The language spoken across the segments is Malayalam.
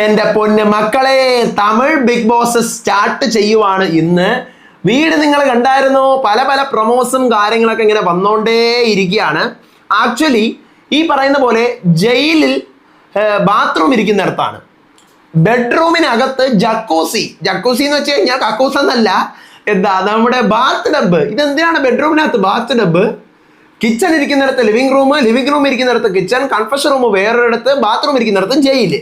എന്റെ പൊന്ന് മക്കളെ തമിഴ് ബിഗ് ബോസ് സ്റ്റാർട്ട് ചെയ്യുവാണ് ഇന്ന്. വീട് നിങ്ങൾ കണ്ടായിരുന്നോ? പല പല പ്രൊമോസും കാര്യങ്ങളൊക്കെ ഇങ്ങനെ വന്നോണ്ടേ ഇരിക്കുകയാണ്. ആക്ച്വലി ഈ പറയുന്ന പോലെ ജയിലിൽ ബാത്റൂം ഇരിക്കുന്നിടത്താണ്. ബെഡ്റൂമിനകത്ത് ജക്കൂസി ജക്കൂസി എന്ന് വെച്ച് കഴിഞ്ഞാൽ കക്കൂസ് എന്നല്ല. എന്താ? നമ്മുടെ ബാത്ത് ഡബ് ഇതെന്തിനാണ് ബെഡ്റൂമിനകത്ത് ബാത്ത് ഡബ് കിച്ചൺ ഇരിക്കുന്നിടത്ത് ലിവിംഗ് റൂം ലിവിംഗ് റൂം ഇരിക്കുന്നിടത്ത് കിച്ചൺ കൺഫഷൻ റൂം വേറൊരിടത്ത് ബാത്റൂം ഇരിക്കുന്നിടത്ത് ജയിൽ.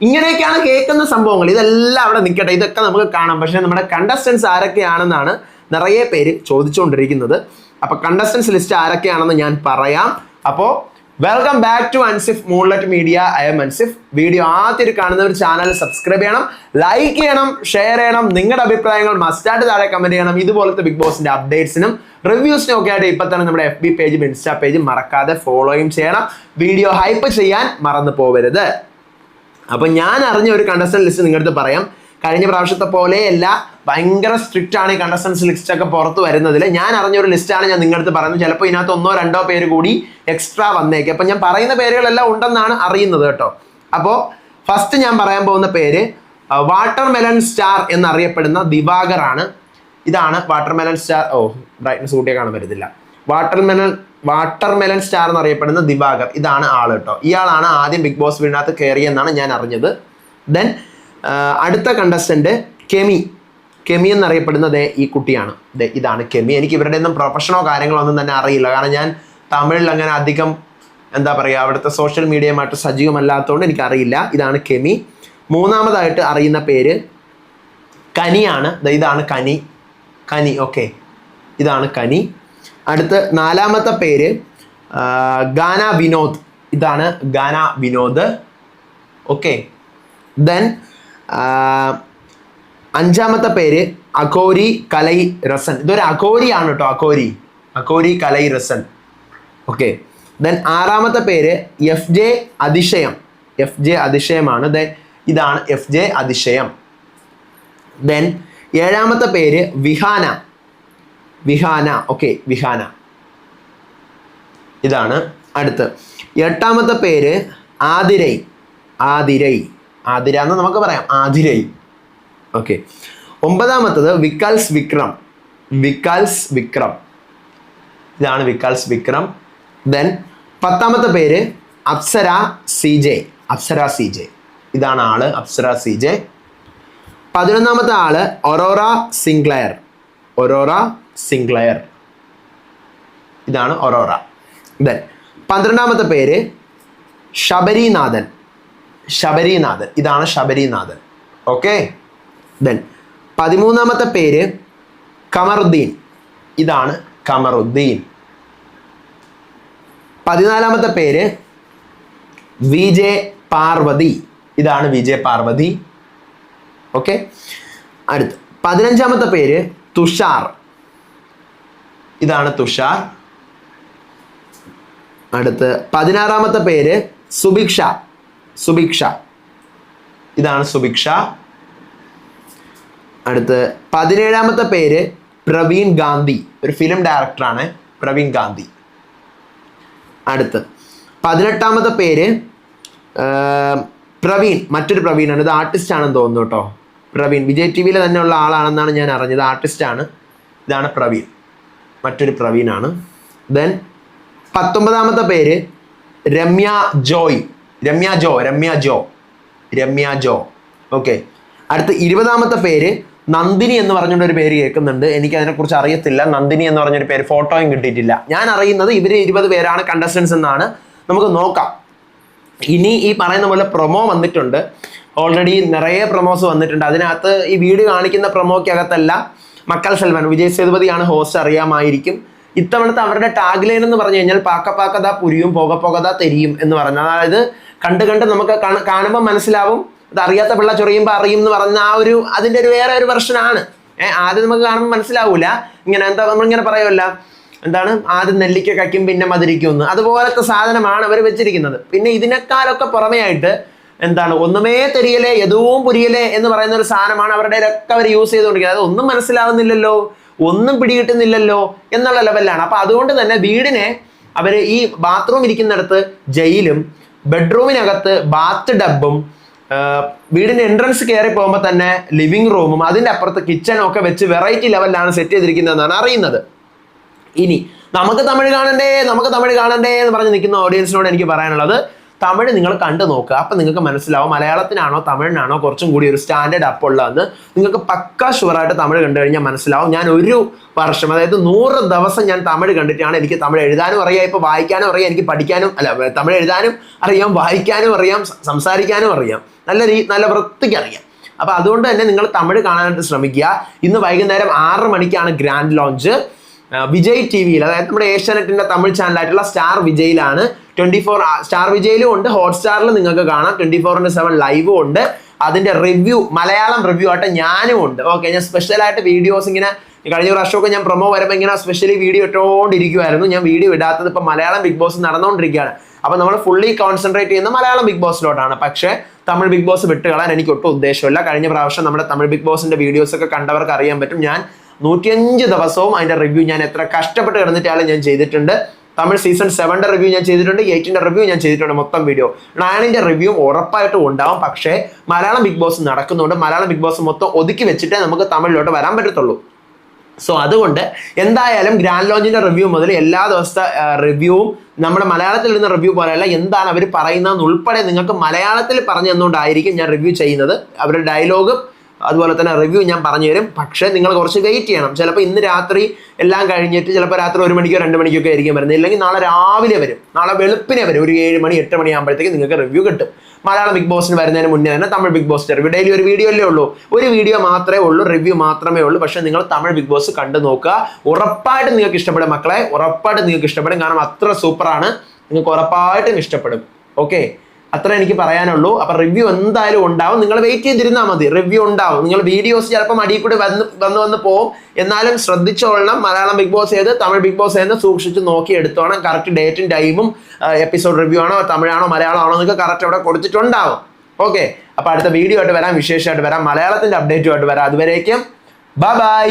ഇങ്ങനെയൊക്കെയാണ് കേൾക്കുന്ന സംഭവങ്ങൾ. ഇതെല്ലാം അവിടെ നിൽക്കട്ടെ. ഇതൊക്കെ നമുക്ക് കാണാം. പക്ഷേ നമ്മുടെ കണ്ടസ്റ്റൻസ് ആരൊക്കെയാണെന്നാണ് നിറയെ പേര് ചോദിച്ചുകൊണ്ടിരിക്കുന്നത്. അപ്പൊ കണ്ടസ്റ്റൻസ് ലിസ്റ്റ് ആരൊക്കെയാണെന്ന് ഞാൻ പറയാം. അപ്പോൾ welcome back to Ansif moonlet media I am Ansif video ആദ്യം കാണുന്നവർ ചാനൽ സബ്സ്ക്രൈബ് ചെയ്യണം ലൈക്ക് ചെയ്യണം ഷെയർ ചെയ്യണം. നിങ്ങളുടെ അഭിപ്രായങ്ങൾ മസ്റ്റായിട്ട് താഴെ കമന്റ് ചെയ്യണം. ഇതുപോലത്തെ ബിഗ് ബോസിന്റെ അപ്ഡേറ്റ്സിനും റിവ്യൂസിനും ഒക്കെ ആയിട്ട് ഇപ്പൊ തന്നെ നമ്മുടെ എഫ് ബി പേജും ഇൻസ്റ്റാ പേജും മറക്കാതെ ഫോളോയും ചെയ്യണം. വീഡിയോ ഹൈപ്പ് ചെയ്യാൻ മറന്നു പോകരുത് അപ്പൊ ഞാൻ അറിഞ്ഞ ഒരു കണ്ടസ്റ്റന്റ് ലിസ്റ്റ് നിങ്ങളുടെ അടുത്ത് പറയാം. കഴിഞ്ഞ പ്രാവശ്യത്തെ പോലെ പോലെയല്ല ഭയങ്കര സ്ട്രിക്റ്റ് ആണ് ഈ കണ്ടസ്റ്റൻസ് ലിസ്റ്റ് ഒക്കെ പുറത്ത് വരുന്നതിൽ ഞാൻ അറിഞ്ഞ ഒരു ലിസ്റ്റാണ് ഞാൻ നിങ്ങളുടെ അടുത്ത് പറയുന്നത്. ചിലപ്പോൾ ഇതിനകത്ത് ഒന്നോ രണ്ടോ പേര് കൂടി എക്സ്ട്രാ വന്നേക്കും. അപ്പം ഞാൻ പറയുന്ന പേരുകളെല്ലാം ഉണ്ടെന്നാണ് അറിയുന്നത് കേട്ടോ. അപ്പോൾ ഫസ്റ്റ് ഞാൻ പറയാൻ പോകുന്ന പേര് വാട്ടർ മെലൺ സ്റ്റാർ എന്നറിയപ്പെടുന്ന ദിവാകർ ആണ്. ഇതാണ് വാട്ടർ മെലൺ സ്റ്റാർ ഓ ബ്രൈറ്റ്നസ് കൂട്ടിയെ കാണാൻ പറ്റത്തില്ല. Watermelon watermelon star എന്നറിയപ്പെടുന്ന ദിവാകർ. ഇതാണ് ആൾ കേട്ടോ. ഇയാളാണ് ആദ്യം ബിഗ് ബോസ് വീടിനകത്ത് കയറിയെന്നാണ് ഞാൻ അറിഞ്ഞത്. ദെൻ അടുത്ത കണ്ടസ്റ്റന്റ് കെമി. കെമി എന്നറിയപ്പെടുന്നത് ഈ കുട്ടിയാണ്. ഇതാണ് കെമി. എനിക്ക് ഇവരുടെ ഒന്നും പ്രൊഫഷനോ കാര്യങ്ങളോ ഒന്നും തന്നെ അറിയില്ല. കാരണം ഞാൻ തമിഴിൽ അങ്ങനെ അധികം എന്താ പറയുക അവിടുത്തെ സോഷ്യൽ മീഡിയയുമായിട്ട് സജീവമല്ലാത്തതുകൊണ്ട് എനിക്കറിയില്ല ഇതാണ് കെമി. മൂന്നാമതായിട്ട് അറിയുന്ന പേര് കനിയാണ്. ഇതാണ് കനി. കനി ഓക്കെ ഇതാണ് കനി. അടുത്ത് നാലാമത്തെ പേര് ഗാന വിനോദ്. ഇതാണ് ഗാന വിനോദ്. ഓക്കെ. ദെൻ അഞ്ചാമത്തെ പേര് അഘോരി കലൈ റസൻ ഇതൊരു അഘോരിയാണ് കേട്ടോ അഘോരി. അഘോരി കലൈ റസൻ ഓക്കെ. ദെൻ ആറാമത്തെ പേര് F J Athisayam. F J അതിശയമാണ്. Then ഇതാണ് എഫ് ജെ അതിശയം. ദെൻ ഏഴാമത്തെ പേര് വിഹാന. വിഹാന ഓക്കെ വിഹാന ഇതാണ് അടുത്ത്. എട്ടാമത്തെ പേര് ആതിരൈ. ആതിരൈ. ആതിര എന്ന് നമുക്ക് പറയാം. ആതിരൈ. ഓക്കെ ഒമ്പതാമത്തത് വിക്കാൽസ് വിക്രം. വിക്കാൽസ് വിക്രം. ഇതാണ് വിക്കാൽസ് വിക്രം. ദെൻ പത്താമത്തെ പേര് Apsara C J. Apsara C J. ഇതാണ് ആൾ അപ്സര സി ജെ. പതിനൊന്നാമത്തെ ആൾ ഒറോറ സിംഗ്ലയർ. ഒറോറ സിംഗ്ലയർ. ഇതാണ് ഒറോറ. ദെൻ പന്ത്രണ്ടാമത്തെ പേര് ശബരിനാഥൻ. ശബരിനാഥൻ. ഇതാണ് ശബരിനാഥൻ. ഓക്കെ ദെൻ പതിമൂന്നാമത്തെ പേര് കമറുദ്ദീൻ. ഇതാണ് കമറുദ്ദീൻ. പതിനാലാമത്തെ പേര് വിജയ് പാർവതി. ഇതാണ് വിജയ് പാർവതി. ഓക്കെ അടുത്ത് പതിനഞ്ചാമത്തെ പേര് തുഷാർ. ഇതാണ് തുഷാർ. അടുത്ത് പതിനാറാമത്തെ പേര് സുഭിക്ഷ. സുഭിക്ഷ. ഇതാണ് സുഭിക്ഷ. അടുത്ത് പതിനേഴാമത്തെ പേര് പ്രവീൺ ഗാന്ധി. ഒരു ഫിലിം ഡയറക്ടറാണ് പ്രവീൺ ഗാന്ധി. അടുത്ത് പതിനെട്ടാമത്തെ പേര് പ്രവീൺ. മറ്റൊരു പ്രവീണാണ് ഇത് ആർട്ടിസ്റ്റ് ആണെന്ന് തോന്നുന്നു കേട്ടോ. പ്രവീൺ. വിജയ് ടി വിയിൽ തന്നെയുള്ള ആളാണെന്നാണ് ഞാൻ അറിഞ്ഞത്. ആർട്ടിസ്റ്റ് ആണ്. ഇതാണ് പ്രവീൺ. മറ്റൊരു പ്രവീണാണ്. ദെൻ പത്തൊമ്പതാമത്തെ പേര് Ramya Joy. Ramya Jo Ramya Jo. Ramya Jo. Okay അടുത്ത ഇരുപതാമത്തെ പേര് നന്ദിനി എന്ന് പറഞ്ഞുകൊണ്ട് ഒരു പേര് കേൾക്കുന്നുണ്ട്. എനിക്ക് അതിനെക്കുറിച്ച് അറിയത്തില്ല. നന്ദിനി എന്ന് പറഞ്ഞൊരു പേര് ഫോട്ടോയും കിട്ടിയിട്ടില്ല. ഞാൻ അറിയുന്നത് ഇവർ ഇരുപത് പേരാണ് കണ്ടസ്റ്റൻസ് എന്നാണ്. നമുക്ക് നോക്കാം. ഇനി ഈ പറയുന്ന പോലെ പ്രൊമോ വന്നിട്ടുണ്ട്. ഓൾറെഡി നിറയെ പ്രൊമോസ് വന്നിട്ടുണ്ട്. അതിനകത്ത് ഈ വീഡിയോ കാണിക്കുന്ന പ്രൊമോക്കകത്തല്ല മക്കൾ സെൽവൻ വിജയ് സേതുപതിയാണ് ഹോസ്റ്റ് അറിയാമായിരിക്കും. ഇത്തവണത്തെ അവരുടെ ടാഗ് ലൈൻ എന്ന് പറഞ്ഞു കഴിഞ്ഞാൽ പാക്ക പാക്കതാ പുരിയും പോക പോകതാ തെരിയും എന്ന് പറഞ്ഞു. അതായത് കണ്ട് കണ്ട് നമുക്ക് കാണുമ്പോൾ മനസ്സിലാവും. ഇത് അറിയാത്ത പിള്ള ചൊറിയുമ്പോൾ അറിയും എന്ന് പറഞ്ഞ ആ ഒരു അതിന്റെ ഒരു വേറെ ഒരു വെർഷനാണ് ഏഹ് ആദ്യം നമുക്ക് കാണുമ്പോൾ മനസ്സിലാവൂല. ഇങ്ങനെ എന്താ നമ്മളിങ്ങനെ പറയുമല്ല എന്താണ്? ആദ്യം നെല്ലിക്ക കയ്ക്കും പിന്നെ മതിരിക്കും അതുപോലത്തെ സാധനമാണ് അവർ വെച്ചിരിക്കുന്നത്. പിന്നെ ഇതിനേക്കാളൊക്കെ പുറമേ ആയിട്ട് എന്താണ്? ഒന്നുമേ തെരിയലേ എതുവും പുരിയലേ എന്ന് പറയുന്ന ഒരു സാധനമാണ് അവരുടെ ഒക്കെ അവർ യൂസ് ചെയ്തുകൊണ്ടിരിക്കുന്നത്. അത് ഒന്നും മനസ്സിലാവുന്നില്ലല്ലോ ഒന്നും പിടികിട്ടുന്നില്ലല്ലോ എന്നുള്ള ലെവലിലാണ് അപ്പൊ അതുകൊണ്ട് തന്നെ വീടിനെ അവർ ഈ ബാത്റൂം ഇരിക്കുന്നിടത്ത് ജയിലും ബെഡ്റൂമിനകത്ത് ബാത്ത് ഡബും വീടിന്റെ എൻട്രൻസ് കയറി പോകുമ്പോൾ തന്നെ ലിവിംഗ് റൂമും അതിന്റെ അപ്പുറത്ത് കിച്ചണും ഒക്കെ വെച്ച് വെറൈറ്റി ലെവലിലാണ് സെറ്റ് ചെയ്തിരിക്കുന്നതെന്നാണ് അറിയുന്നത്. ഇനി നമുക്ക് തമിഴ് കാണണ്ടേ നമുക്ക് തമിഴ് കാണണ്ടേ എന്ന് പറഞ്ഞ് നിൽക്കുന്ന ഓഡിയൻസിനോട് എനിക്ക് പറയാനുള്ളത് തമിഴ് നിങ്ങൾ കണ്ടു നോക്കുക. അപ്പം നിങ്ങൾക്ക് മനസ്സിലാവും മലയാളത്തിനാണോ തമിഴിനാണോ കുറച്ചും കൂടി ഒരു സ്റ്റാൻഡേർഡ് അപ്പ് ഉള്ളതെന്ന് നിങ്ങൾക്ക് പക്ക ഷുവറായിട്ട് തമിഴ് കണ്ടു കഴിഞ്ഞാൽ മനസ്സിലാവും. ഞാൻ ഒരു വർഷം അതായത് നൂറ് ദിവസം ഞാൻ തമിഴ് കണ്ടിട്ടാണ് എനിക്ക് തമിഴ് എഴുതാനും അറിയാം. ഇപ്പോൾ വായിക്കാനും അറിയാം എനിക്ക് പഠിക്കാനും അല്ല തമിഴ് എഴുതാനും അറിയാം വായിക്കാനും അറിയാം സംസാരിക്കാനും അറിയാം. നല്ല രീ നല്ല വൃത്തിക്ക് അറിയാം. അപ്പൊ അതുകൊണ്ട് തന്നെ നിങ്ങൾ തമിഴ് കാണാനായിട്ട് ശ്രമിക്കുക. ഇന്ന് വൈകുന്നേരം ആറ് മണിക്കാണ് ഗ്രാൻഡ് ലോഞ്ച്. വിജയ് ടി വിയിൽ അതായത് നമ്മുടെ ഏഷ്യാനെറ്റിന്റെ തമിഴ് ചാനലായിട്ടുള്ള സ്റ്റാർ വിജയിലാണ്. ട്വന്റി ഫോർ സ്റ്റാർ വിജയിലും ഉണ്ട് ഹോട്ട്സ്റ്റാറിൽ നിങ്ങൾക്ക് കാണാം. ട്വന്റി ഫോർ ഇന്റു സെവൻ ലൈവും ഉണ്ട്. അതിന്റെ റിവ്യൂ മലയാളം റിവ്യൂ ആയിട്ട് ഞാനും ഉണ്ട്. ഓക്കെ ഞാൻ സ്പെഷ്യലായിട്ട് വീഡിയോസ് ഇങ്ങനെ കഴിഞ്ഞ പ്രാവശ്യമൊക്കെ ഞാൻ പ്രൊമോ വരുമ്പോൾ ഇങ്ങനെ സ്പെഷ്യലി വീഡിയോ ഇട്ടുകൊണ്ടിരിക്കുമായിരുന്നു ഞാൻ വീഡിയോ ഇടാത്തത് ഇപ്പം മലയാളം ബിഗ് ബോസ് നടന്നുകൊണ്ടിരിക്കുകയാണ് അപ്പോൾ നമ്മൾ ഫുള്ളി കോൺസെൻട്രേറ്റ് ചെയ്യുന്ന മലയാളം ബിഗ് ബോസിലോട്ടാണ്. പക്ഷേ തമിഴ് ബിഗ് ബോസ് വിട്ടുകളാൻ എനിക്ക് ഒട്ടും ഉദ്ദേശമില്ല. കഴിഞ്ഞ പ്രാവശ്യം നമ്മുടെ തമിഴ് ബിഗ് ബോസിന്റെ വീഡിയോസ് ഒക്കെ കണ്ടവർക്ക് അറിയാൻ പറ്റും. ഞാൻ നൂറ്റിയഞ്ച് ദിവസവും അതിന്റെ റിവ്യൂ ഞാൻ എത്ര കഷ്ടപ്പെട്ട് കിടന്നിട്ടാലും ഞാൻ ചെയ്തിട്ടുണ്ട്. തമിഴ് സീസൺ സെവന്റെ റിവ്യൂ ഞാൻ ചെയ്തിട്ടുണ്ട് എയ്റ്റിന്റെ റിവ്യൂ ഞാൻ ചെയ്തിട്ടുണ്ട് മൊത്തം വീഡിയോ നയനിന്റെ റിവ്യൂ ഉറപ്പായിട്ടും ഉണ്ടാവും. പക്ഷേ മലയാളം ബിഗ് ബോസ് നടക്കുന്നുണ്ട്. മലയാളം ബിഗ് ബോസ് മൊത്തം ഒതുക്കി വെച്ചിട്ടേ നമുക്ക് തമിഴിലോട്ട് വരാൻ പറ്റത്തുള്ളൂ. സോ അതുകൊണ്ട് എന്തായാലും ഗ്രാൻഡ് ലോഞ്ചിന്റെ റിവ്യൂ മുതൽ എല്ലാ ദിവസത്തെ റിവ്യൂവും നമ്മുടെ മലയാളത്തിൽ ഇടുന്ന റിവ്യൂ പോലെയല്ല എന്താണ് അവർ പറയുന്നതെന്ന് ഉൾപ്പെടെ നിങ്ങൾക്ക് മലയാളത്തിൽ പറഞ്ഞു തന്നുകൊണ്ടായിരിക്കും ഞാൻ റിവ്യൂ ചെയ്യുന്നത്. അവരുടെ ഡയലോഗും അതുപോലെ തന്നെ റിവ്യൂ ഞാൻ പറഞ്ഞു തരും പക്ഷേ നിങ്ങൾ കുറച്ച് വെയിറ്റ് ചെയ്യണം. ചിലപ്പോൾ ഇന്ന് രാത്രി എല്ലാം കഴിഞ്ഞിട്ട് ചിലപ്പോൾ രാത്രി ഒരു മണിക്കോ രണ്ട് മണിക്കൊക്കെ ആയിരിക്കും വരുന്നത്. ഇല്ലെങ്കിൽ നാളെ രാവിലെ വരും. നാളെ വെളുപ്പിനെ വരും. ഒരു ഏഴ് മണി എട്ട് മണിയാകുമ്പോഴത്തേക്ക് നിങ്ങൾക്ക് റിവ്യൂ കിട്ടും. മലയാളം ബിഗ് ബോസിന് വരുന്നതിന് മുന്നേ തന്നെ Tamil Bigg Boss review daily ഒരു വീഡിയോ അല്ലേ ഉള്ളൂ? ഒരു വീഡിയോ മാത്രമേ ഉള്ളൂ റിവ്യൂ മാത്രമേ ഉള്ളൂ. പക്ഷേ നിങ്ങൾ തമിഴ് ബിഗ് ബോസ് കണ്ടു നോക്കുക. ഉറപ്പായിട്ടും നിങ്ങൾക്ക് ഇഷ്ടപ്പെടും മക്കളെ. ഉറപ്പായിട്ടും നിങ്ങൾക്ക് ഇഷ്ടപ്പെടും. കാരണം അത്ര സൂപ്പറാണ് നിങ്ങൾക്ക് ഉറപ്പായിട്ടും ഇഷ്ടപ്പെടും. ഓക്കെ അത്ര എനിക്ക് പറയാനുള്ളൂ. അപ്പൊ റിവ്യൂ എന്തായാലും ഉണ്ടാവും. നിങ്ങൾ വെയിറ്റ് ചെയ്തിരുന്നാൽ മതി. റിവ്യൂ ഉണ്ടാവും. നിങ്ങൾ വീഡിയോസ് ചിലപ്പോൾ അടിയിൽ കൂടി വന്ന് വന്ന് വന്ന് പോവും. എന്നാലും ശ്രദ്ധിച്ചോളണം. മലയാളം ബിഗ് ബോസ് ഏത്? തമിഴ് ബിഗ് ബോസ് ഏത് സൂക്ഷിച്ച് നോക്കി എടുത്തോണം. കറക്റ്റ് ഡേറ്റും ടൈമും എപ്പിസോഡ് റിവ്യൂ ആണോ തമിഴാണോ മലയാളമാണോ എന്നൊക്കെ കറക്റ്റ് അവിടെ കൊടുത്തിട്ടുണ്ടാവും. ഓക്കെ അപ്പൊ അടുത്ത വീഡിയോ ആയിട്ട് വരാം. വിശേഷമായിട്ട് വരാം. മലയാളത്തിന്റെ അപ്ഡേറ്റുമായിട്ട് വരാം. അതുവരേക്കും ബൈ ബൈ